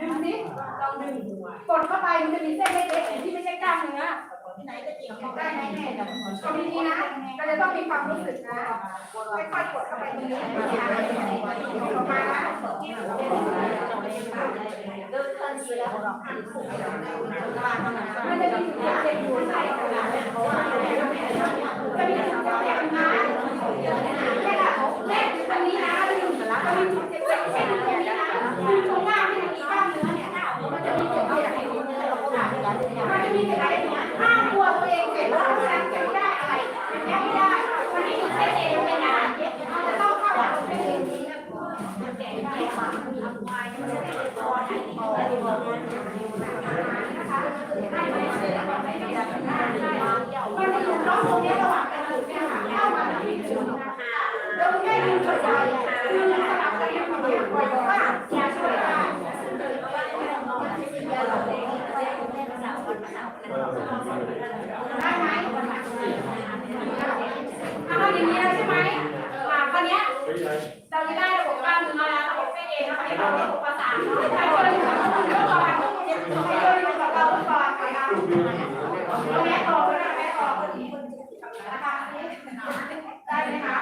ดึงสิลองดึงกดเข้าไปมันจะมีเส้นเล็กๆที่ไม่ใช่กล้ามเนื้อไหนจะเกี่ยวได้ไหมแม่ตรงนี้นะเราจะต้องมีความรู้สึกนะค่อยๆกดเข้าไปตรงนี้ออกมานะมันจะมีจุดเจ็บอยู่ใส่กันนะจะมีจุดเจ็บนะ โอ้ ได้ไหมคะ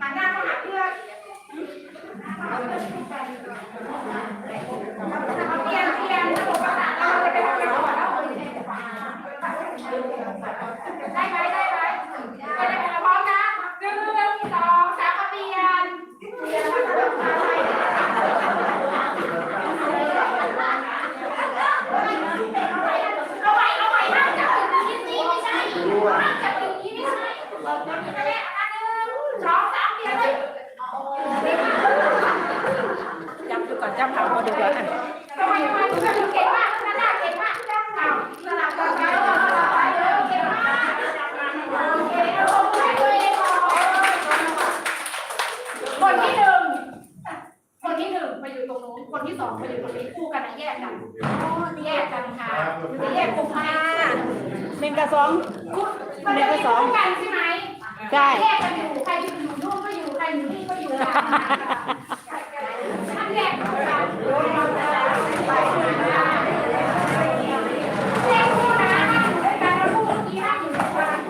หันหน้าเข้าหาเพื่อนเอาเปลี่ยนเปลี่ยนระบบประสาทเราจะไปทำอะไรก่อนแล้ว ได้ไหมได้ไหมไปได้ไหมพร้อมนะหนึ่งสองสามเปลี่ยนเปลี่ยนแล้วก็ลงมาใหม่เอาใหม่เอาใหม่ห้ามจับอย่างนี้สิไม่ใช่ห้ามจับอย่างนี้ไม่ใช่อันหนึ่งสองสามเปลี่ยนเลย จับดูก่ อนจับเท้ามาดูก่อนอะทำไมทำไมเพื่อนเก่งมากหน้าเก่งมากเอาสลับกันไปสลับไปเลยเก่งมากโอเคเอาลงให้วเองก่อนคนที่หนึ่งคนที่หนึ่งมาอยู่ตรงนู้นคนที่สองมาอยู่ตรงนี้คู่กันนะแยกกันแยกกันค่ะจะแยกกลุ่มมาหนึ่งกับสองมันจะมีคู่กันใช่ไหมใช่แยกกันอยู่ใครอยู่นู่นก็อยู่ใครอยู่นี่ก็อยู่ค่ะถ้าแยกกันแยกคู่นะด้วยกันแล้วคู่เมื่อกี้ห้ามอยู่ด้วยกัน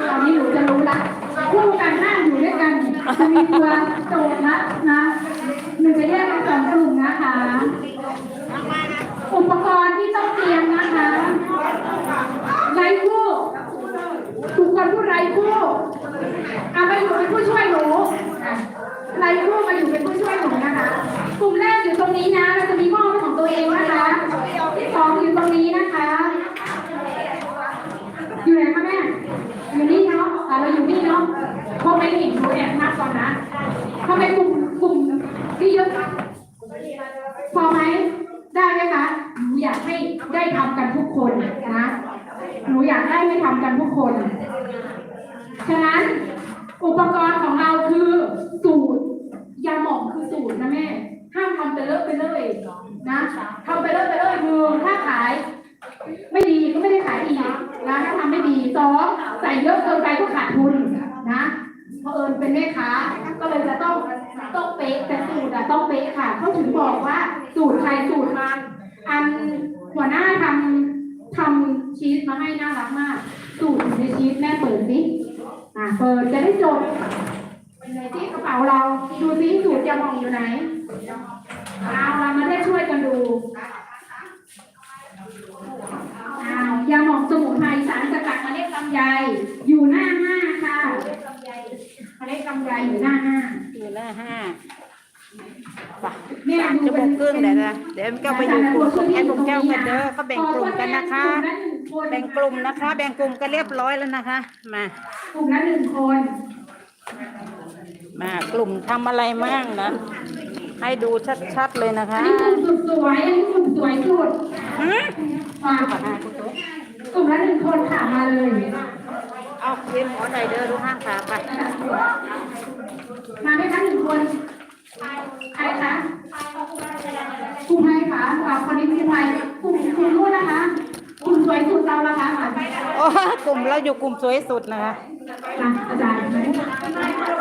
ตอนนี้หนูจะรู้ละคู่กันห้ามอยู่ด้วยกันจะมี ตัวโจทย์นะนะหนูจะแยกเป็นสองกลุ่มนะคะ อุปกรณ์ที่ต้องเตรียมนะคะไร้คู่ทุกคนพูดไร้คู่เอาไปอยู่เป็นผู้ช่วยหนูไร้คู่มาอยู่เป็นผู้ช่วยหนูนะคะ กลุ่มแรกอยู่ตรงนี้นะ เราจะมีหม้อเป็นของตัวเองนะคะที่สองอยู่ตรงนี้นะคะ อยู่ไหนคะแม่ อยู่นี่เนาะอะเราอยู่นี่เนาะพอไปเห็นหนูเนี่ยนับก่อนนะทำไมกลุ่มกลุ่มที่เยอะ พอไหมได้ไหมคะหนูอยากให้ได้ทำกันทุกคนนะหนูอยาก ได้ให้ทำกันทุกคน ฉะนั้นอุปกรณ์ของเราคือสูตรยาหมองคือสูตรนะแม่ ห้ามทำไปเลอะไปเลยนะทำไปเลอะไปเลยคือถ้าขาย ไม่ดีก็ไม่ได้ขายดีกนะถ้าทำไม่ดีสองใส่เยอะเกินไปก็ขาดทุนนะเพราะเอิญเป็นแม่ค้าก็เลยจะต้องต้องเป๊ะแต่สูตรอะต้องเป๊ะค่ะ เขาถึงบอกว่าสูตรใครสูตรมันอันหัวหน้าทำทำ ชีสมาให้น่ารักมาก สูตรอยู่ในชีสแม่เปิดสิอ่าเปิดจะได้จดในที่กระเป๋าเราดูซิสูตรยาหมองอยู่ไหนเอาเรามาได้ช่วยกันดูอ้าวยาหมองสมุนไพรสารสกัดเมล็ดลำไยอยู่หน้าห้าค่ะเมล็ดลำไยอยู่หน้าห้าอยู่หน้าห้าไปแม่สามดูชั่วโมเป็นงครึ่งเดี๋ยวนะเดี๋ยวแก้วไปอยู่กลุ่มของแอนกแก้วกันเด้อก็แบ่งกลุ่มกันนะคะ แบ่งกลุ่มนะคะ แบ่งกลุ่มกันเรียบร้อยแล้วนะคะ มากลุ่มละหนึ่งคน มากลุ่มทำอะไรมั่งนะ ให้ดูชัดๆเลยนะคะอันนี้กลุ่มสุดสวยอันนี้กลุ่มสวยสุดหืมมากลุ่มละหนึ่งคนค่ะมาเลยเอาเรียนหมอหน่อยเด้อดูห้างขาไปมาไหมคะหนึ่งคนใครคะกลุ่มไหนคะอ่าคนนี้กลุ่มไหนกลุ่มกลุ่มนู้นนะคะกลุ่ม สวยสุดเราละคะมาโอ้กลุ่มเราอยู่กลุ่มสวยสุดนะคะอะอาจารย์